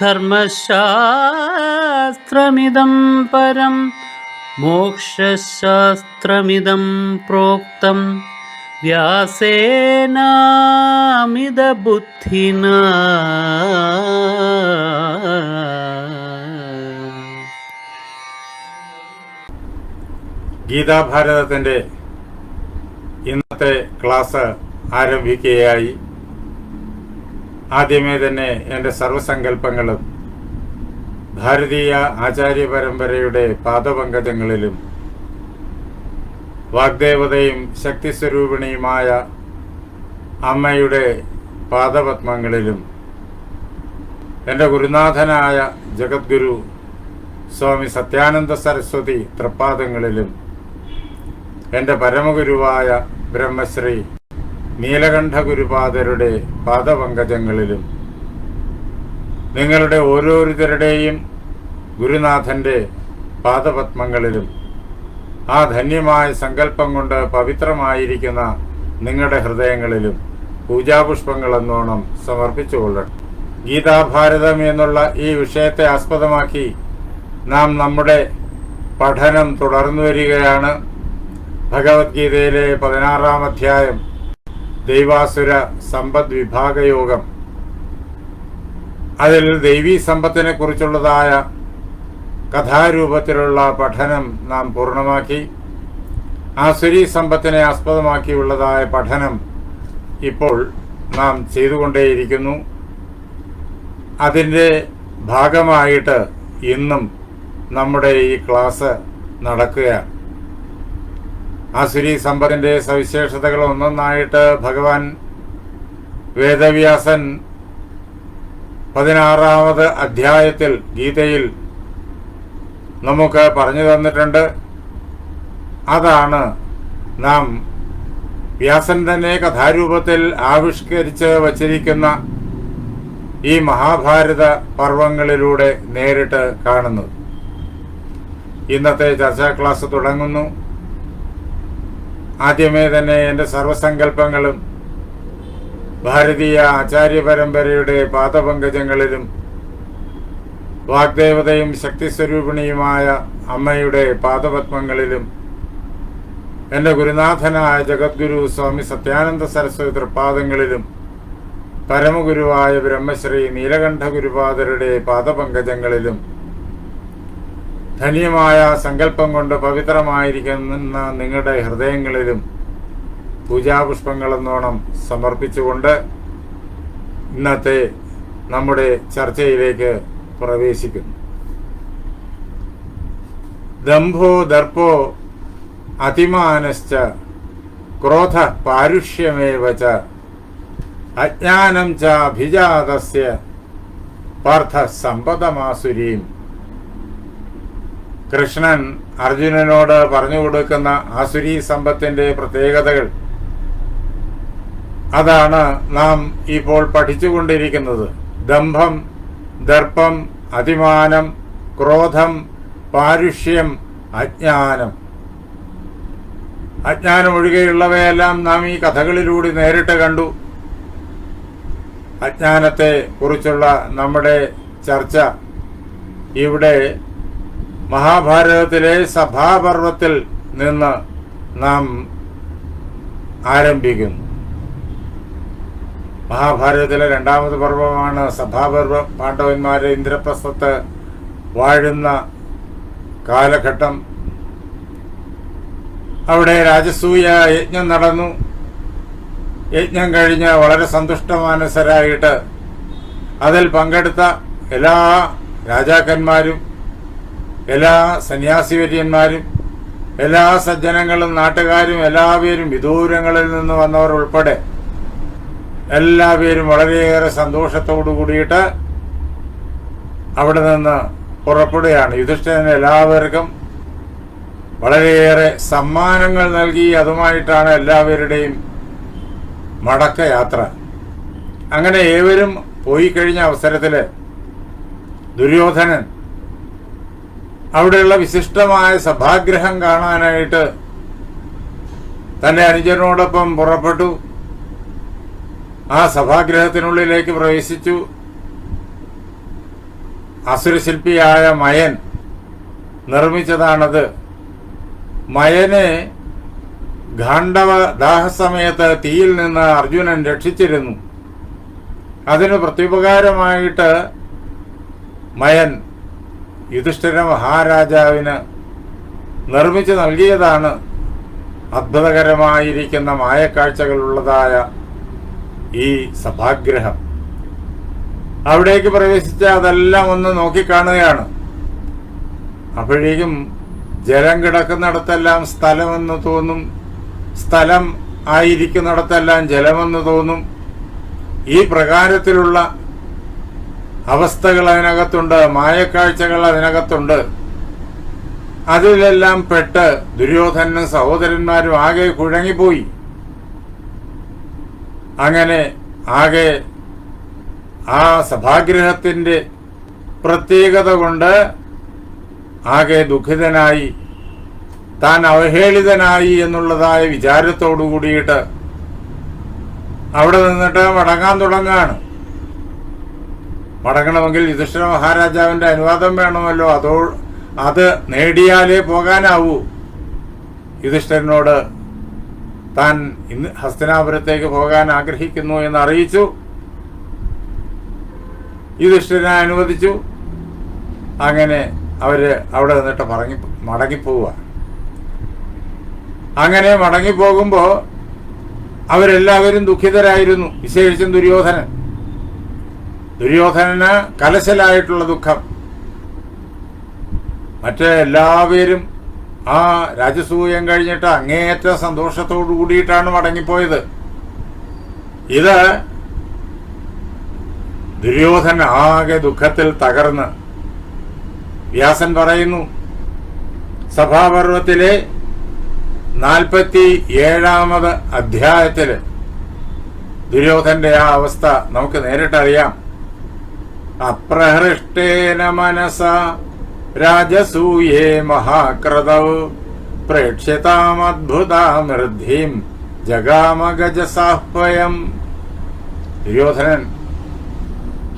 ധർമ്മശാസ്ത്രമിദം പരം മോക്ഷശാസ്ത്രമിതം പ്രോക്തം. വ്യാസേനാമിതബുദ്ധിന. ഗീതാഭാരതത്തിന്റെ ഇന്നത്തെ ക്ലാസ് ആരംഭിക്കുകയായി. ആദ്യമേ തന്നെ എന്റെ സർവസങ്കല്പങ്ങളും ഭാരതീയ ആചാര്യ പരമ്പരയുടെ പാദപങ്കജങ്ങളിലും വാഗ്ദേവതയും ശക്തിസ്വരൂപിണിയുമായ അമ്മയുടെ പാദപത്മങ്ങളിലും എന്റെ ഗുരുനാഥനായ ജഗദ്ഗുരു സ്വാമി സത്യാനന്ദ സരസ്വതി തൃപ്പാദങ്ങളിലും എന്റെ പരമഗുരുവായ ബ്രഹ്മശ്രീ നീലകണ്ഠ ഗുരുപാദരുടെ പാദപങ്കജങ്ങളിലും നിങ്ങളുടെ ഓരോരുത്തരുടെയും ഗുരുനാഥന്റെ പാദപത്മങ്ങളിലും ആ ധന്യമായ സങ്കല്പം കൊണ്ട് പവിത്രമായിരിക്കുന്ന നിങ്ങളുടെ ഹൃദയങ്ങളിലും പൂജാപുഷ്പങ്ങൾ എന്നോണം സമർപ്പിച്ചുകൊള്ളട്ടെ. ഗീതാഭാരതം എന്നുള്ള ഈ വിഷയത്തെ ആസ്പദമാക്കി നാം നമ്മുടെ പഠനം തുടർന്നു വരികയാണ്. ഭഗവത്ഗീതയിലെ പതിനാറാം അധ്യായം ദൈവാസുര സമ്പദ് വിഭാഗയോഗം. അതിൽ ദൈവീ സമ്പത്തിനെ കുറിച്ചുള്ളതായ കഥാരൂപത്തിലുള്ള പഠനം നാം പൂർണമാക്കി. ആസുരി സമ്പത്തിനെ ആസ്പദമാക്കിയുള്ളതായ പഠനം ഇപ്പോൾ നാം ചെയ്തുകൊണ്ടേയിരിക്കുന്നു. അതിന്റെ ഭാഗമായിട്ട് ഇന്നും നമ്മുടെ ഈ ക്ലാസ് നടക്കുകയാണ്. ആസുരി സമ്പത്തിന്റെ സവിശേഷതകൾ ഒന്നൊന്നായിട്ട് ഭഗവാൻ വേദവ്യാസൻ പതിനാറാമത് അധ്യായത്തിൽ ഗീതയിൽ നമുക്ക് പറഞ്ഞു തന്നിട്ടുണ്ട്. അതാണ് നാം വ്യാസൻ തന്നെ കഥാരൂപത്തിൽ ആവിഷ്കരിച്ച് വച്ചിരിക്കുന്ന ഈ മഹാഭാരത പർവങ്ങളിലൂടെ നേരിട്ട് കാണുന്നത്. ഇന്നത്തെ ചർച്ചാ ക്ലാസ് തുടങ്ങുന്നു. ആദ്യമേ തന്നെ എന്റെ സർവസങ്കല്പങ്ങളും ഭാരതീയ ആചാര്യ പരമ്പരയുടെ പാദപങ്കജങ്ങളിലും വാഗ്ദേവതയും ശക്തിസ്വരൂപിണിയുമായ അമ്മയുടെ പാദപത്മങ്ങളിലും എന്റെ ഗുരുനാഥനായ ജഗദ്ഗുരു സ്വാമി സത്യാനന്ദ സരസ്വതി തൃപ്പാദങ്ങളിലും പരമഗുരുവായ ബ്രഹ്മശ്രീ നീലകണ്ഠ ഗുരുപാദരുടെ പാദപങ്കജങ്ങളിലും ധന്യമായ സങ്കല്പം കൊണ്ട് പവിത്രമായിരിക്കുന്ന നിങ്ങളുടെ ഹൃദയങ്ങളിലും പൂജാപുഷ്പങ്ങളെന്നോണം സമർപ്പിച്ചുകൊണ്ട് ഇന്നത്തെ നമ്മുടെ ചർച്ചയിലേക്ക് പ്രവേശിക്കുന്നു. ദംഭോ ദർപ്പോ അതിമാനശ്ച ക്രോധ പാരുഷ്യമേവ ച അജ്ഞാനം ച അഭിജാതസ്യ പാർത്ഥ സമ്പദമാസുരീം കൃഷ്ണൻ അർജുനനോട് പറഞ്ഞു കൊടുക്കുന്ന ആസുരി സമ്പത്തിന്റെ പ്രത്യേകതകൾ. അതാണ് നാം ഇപ്പോൾ പഠിച്ചുകൊണ്ടിരിക്കുന്നത്. ദംഭം ദർപ്പം അതിമാനം ക്രോധം പാരുഷ്യം അജ്ഞാനം. അജ്ഞാനം ഒഴികെയുള്ളവയെല്ലാം നാം ഈ കഥകളിലൂടെ നേരിട്ട് കണ്ടു. അജ്ഞാനത്തെ കുറിച്ചുള്ള നമ്മുടെ ചർച്ച ഇവിടെ മഹാഭാരതത്തിലെ സഭാപർവത്തിൽ നിന്ന് നാം ആരംഭിക്കുന്നു. മഹാഭാരതത്തിലെ രണ്ടാമത് പർവമാണ് സഭാപർവം പാണ്ഡവന്മാരെ ഇന്ദ്രപ്രസ്ഥത്ത് വാഴുന്ന കാലഘട്ടം. അവിടെ രാജസൂയ യജ്ഞം നടന്നു. യജ്ഞം കഴിഞ്ഞ് വളരെ സന്തുഷ്ടമാനസരായിട്ട് അതിൽ പങ്കെടുത്ത എല്ലാ രാജാക്കന്മാരും എല്ലാ സന്യാസിവര്യന്മാരും എല്ലാ സജ്ജനങ്ങളും നാട്ടുകാരും എല്ലാവരും വിദൂരങ്ങളിൽ നിന്ന് വന്നവർ ഉൾപ്പെടെ എല്ലാവരും വളരെയേറെ സന്തോഷത്തോടു കൂടിയിട്ട് അവിടെ നിന്ന് പുറപ്പെടുകയാണ്. യുധിഷ്ഠിരൻ എല്ലാവർക്കും വളരെയേറെ സമ്മാനങ്ങൾ നൽകി. അതുമായിട്ടാണ് എല്ലാവരുടെയും മടക്ക യാത്ര അങ്ങനെ ഏവരും പോയി കഴിഞ്ഞ അവസരത്തിൽ ദുര്യോധനൻ അവിടെയുള്ള വിശിഷ്ടമായ സഭാഗ്രഹം കാണാനായിട്ട് തന്റെ അനുജനോടൊപ്പം പുറപ്പെട്ടു. ആ സഭാഗ്രഹത്തിനുള്ളിലേക്ക് പ്രവേശിച്ചു. അസുരശില്പിയായ മയൻ നിർമ്മിച്ചതാണത്. മയനെ ഗാണ്ഡവ ദാഹസമയത്ത് തീയിൽ നിന്ന് അർജുനൻ രക്ഷിച്ചിരുന്നു. അതിന് പ്രത്യുപകാരമായിട്ട് മയൻ യുധിഷ്ഠിര മഹാരാജാവിന് നിർമ്മിച്ചു നൽകിയതാണ് അത്ഭുതകരമായിരിക്കുന്ന മായക്കാഴ്ചകളുള്ളതായ ഈ സഭാഗ്രഹം. അവിടേക്ക് പ്രവേശിച്ച അതെല്ലാം ഒന്ന് നോക്കിക്കാണുകയാണ്. അപ്പോഴേക്കും ജലം കിടക്കുന്നിടത്തെല്ലാം സ്ഥലമെന്ന് തോന്നും സ്ഥലം ആയിരിക്കുന്നിടത്തെല്ലാം ജലമെന്ന് തോന്നും. ഈ പ്രകാരത്തിലുള്ള അവസ്ഥകൾ അതിനകത്തുണ്ട് മായക്കാഴ്ചകൾ അതിനകത്തുണ്ട്. അതിലെല്ലാം പെട്ട് ദുര്യോധനും സഹോദരന്മാരും ആകെ കുഴങ്ങിപ്പോയി. അങ്ങനെ ആകെ ആ സഭാഗ്രഹത്തിന്റെ പ്രത്യേകത കൊണ്ട് ആകെ ദുഃഖിതനായി താൻ അവഹേളിതനായി എന്നുള്ളതായ വിചാരത്തോടു കൂടിയിട്ട് അവിടെ നിന്നിട്ട് മടങ്ങാൻ തുടങ്ങാണ് മടങ്ങണമെങ്കിൽ യുധിഷ്ഠിര മഹാരാജാവിന്റെ അനുവാദം വേണമല്ലോ. അതോ അത് നേടിയാലേ പോകാനാവൂ. യുധിഷ്ഠിരനോട് താൻ ഇന്ന് ഹസ്തനാപുരത്തേക്ക് പോകാൻ ആഗ്രഹിക്കുന്നു എന്ന് അറിയിച്ചു. യുധിഷ്ഠിരനെ അനുവദിച്ചു. അങ്ങനെ അവർ അവിടെ നിന്നിട്ട് മടങ്ങി മടങ്ങിപ്പോവുക. അങ്ങനെ മടങ്ങിപ്പോകുമ്പോ അവരെല്ലാവരും ദുഃഖിതരായിരുന്നു. വിശേഷിച്ചും ദുര്യോധനൻ. ദുര്യോധനന് കലശലായിട്ടുള്ള ദുഃഖം. മറ്റേ എല്ലാവരും ആ രാജസൂയം കഴിഞ്ഞിട്ട് അങ്ങേയറ്റ സന്തോഷത്തോടു കൂടിയിട്ടാണ് മടങ്ങിപ്പോയത്. ഇത് ദുര്യോധന ആകെ ദുഃഖത്തിൽ തകർന്ന് വ്യാസൻ പറയുന്നു സഭാപർവത്തിലെ നാൽപ്പത്തി ഏഴാമത് അധ്യായത്തിൽ ദുര്യോധന്റെ ആ അവസ്ഥ നമുക്ക് നേരിട്ടറിയാം. അപ്രഹൃഷ്ടേന മനസ. രാജസൂയേ മഹാക്രതൗ. പ്രേക്ഷ്യതാമദ്ഭുതാമൃദ്ധിം ജഗാമഗജസാഹ്വയം ദുര്യോധനൻ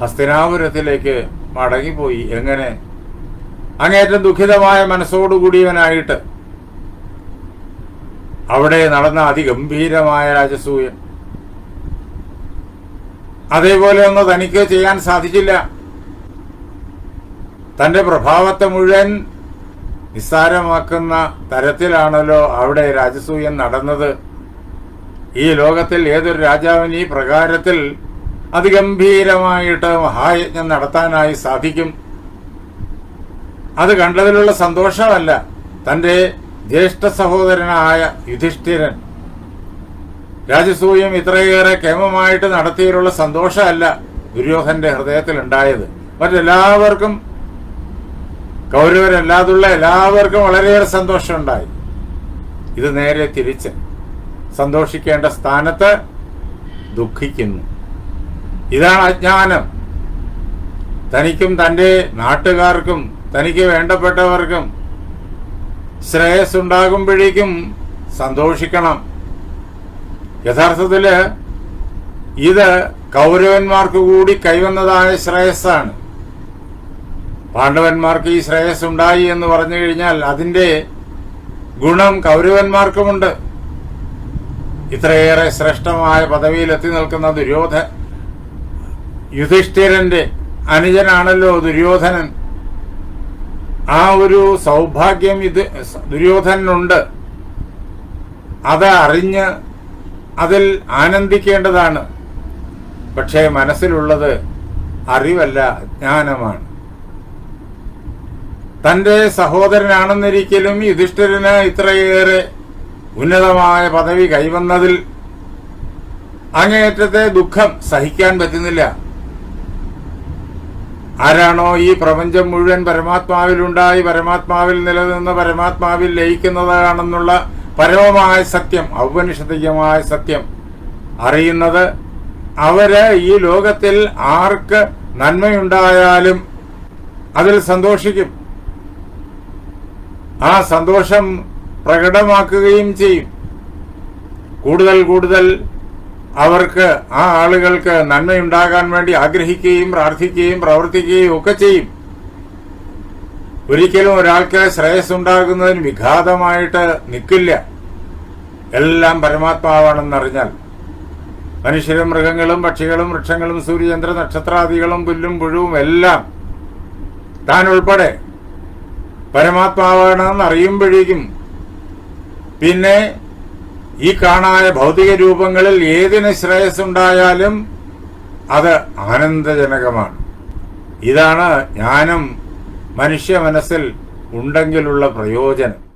ഹസ്തിനാപുരത്തിലേക്ക് മടങ്ങിപ്പോയി. എങ്ങനെ? അങ്ങേറ്റം ദുഃഖിതമായ മനസ്സോടുകൂടിയവനായിട്ട്. അവിടെ നടന്ന അതിഗംഭീരമായ രാജസൂയം അതേപോലെ ഒന്നും തനിക്ക് ചെയ്യാൻ സാധിച്ചില്ല തന്റെ പ്രഭാവത്തെ മുഴുവൻ നിസ്സാരമാക്കുന്ന തരത്തിലാണല്ലോ അവിടെ രാജസൂയം നടന്നത്. ഈ ലോകത്തിൽ ഏതൊരു രാജാവിന് ഈ പ്രകാരത്തിൽ അതിഗംഭീരമായിട്ട് മഹായജ്ഞം നടത്താനായി സാധിക്കും. അത് കണ്ടതിലുള്ള സന്തോഷമല്ല. തന്റെ ജ്യേഷ്ഠ സഹോദരനായ യുധിഷ്ഠിരൻ രാജസൂയം ഇത്രയേറെ കേമമായിട്ട് നടത്തിയതിലുള്ള സന്തോഷമല്ല ദുര്യോധന്റെ ഹൃദയത്തിൽ ഉണ്ടായത് മറ്റെല്ലാവർക്കും കൗരവരല്ലാതുള്ള എല്ലാവർക്കും വളരെയേറെ സന്തോഷമുണ്ടായി. ഇത് നേരെ തിരിച്ച് സന്തോഷിക്കേണ്ട സ്ഥാനത്ത് ദുഃഖിക്കുന്നു. ഇതാണ് അജ്ഞാനം. തനിക്കും തന്റെ നാട്ടുകാർക്കും തനിക്ക് വേണ്ടപ്പെട്ടവർക്കും ശ്രേയസ് ഉണ്ടാകുമ്പോഴേക്കും സന്തോഷിക്കണം. യഥാർത്ഥത്തിൽ ഇത് കൗരവന്മാർക്ക് കൂടി കൈവന്നതായ ശ്രേയസ്സാണ്. പാണ്ഡവന്മാർക്ക് ഈ ശ്രേയസ് ഉണ്ടായി എന്ന് പറഞ്ഞു കഴിഞ്ഞാൽ അതിന്റെ ഗുണം കൗരവന്മാർക്കുമുണ്ട്. ഇത്രയേറെ ശ്രേഷ്ഠമായ പദവിയിലെത്തി നിൽക്കുന്ന ദുര്യോധ യുധിഷ്ഠിരന്റെ അനുജനാണല്ലോ ദുര്യോധനൻ. ആ ഒരു സൗഭാഗ്യം ഇത് ദുര്യോധനുണ്ട് അത് അറിഞ്ഞ് അതിൽ ആനന്ദിക്കേണ്ടതാണ്. പക്ഷേ മനസ്സിലുള്ളത് അറിവല്ല ജ്ഞാനമാണ്. തന്റെ സഹോദരനാണെന്നിരിക്കലും യുധിഷ്ഠിരന് ഇത്രയേറെ ഉന്നതമായ പദവി കൈവന്നതിൽ അങ്ങേയറ്റത്തെ ദുഃഖം സഹിക്കാൻ പറ്റുന്നില്ല. ആരാണോ ഈ പ്രപഞ്ചം മുഴുവൻ പരമാത്മാവിലുണ്ടായി പരമാത്മാവിൽ നിലനിന്ന് പരമാത്മാവിൽ ലയിക്കുന്നതാണെന്നുള്ള പരമമായ സത്യം ഔപനിഷദികമായ സത്യം അറിയുന്നത് അവർ ഈ ലോകത്തിൽ ആർക്ക് നന്മയുണ്ടായാലും അതിൽ സന്തോഷിക്കും. ആ സന്തോഷം പ്രകടമാക്കുകയും ചെയ്യും. കൂടുതൽ കൂടുതൽ അവർക്ക് ആ ആളുകൾക്ക് നന്മയുണ്ടാകാൻ വേണ്ടി ആഗ്രഹിക്കുകയും പ്രാർത്ഥിക്കുകയും പ്രവർത്തിക്കുകയും ഒക്കെ ചെയ്യും. ഒരിക്കലും ഒരാൾക്ക് ശ്രേയസ് ഉണ്ടാകുന്നതിന് വിഘാതമായിട്ട് നിൽക്കില്ല എല്ലാം പരമാത്മാവാണെന്നറിഞ്ഞാൽ. മനുഷ്യരും മൃഗങ്ങളും പക്ഷികളും വൃക്ഷങ്ങളും സൂര്യചന്ദ്ര നക്ഷത്രാദികളും പുല്ലും പുഴുവും എല്ലാം താൻ ഉൾപ്പെടെ പരമാത്മാവാണെന്ന് അറിയുമ്പോഴേക്കും പിന്നെ ഈ കാണായ ഭൗതിക രൂപങ്ങളിൽ ഏതിന് ശ്രേയസ് ഉണ്ടായാലും അത് ആനന്ദജനകമാണ്. ഇതാണ് ജ്ഞാനം മനുഷ്യ മനസ്സിൽ ഉണ്ടെങ്കിലുള്ള പ്രയോജനം.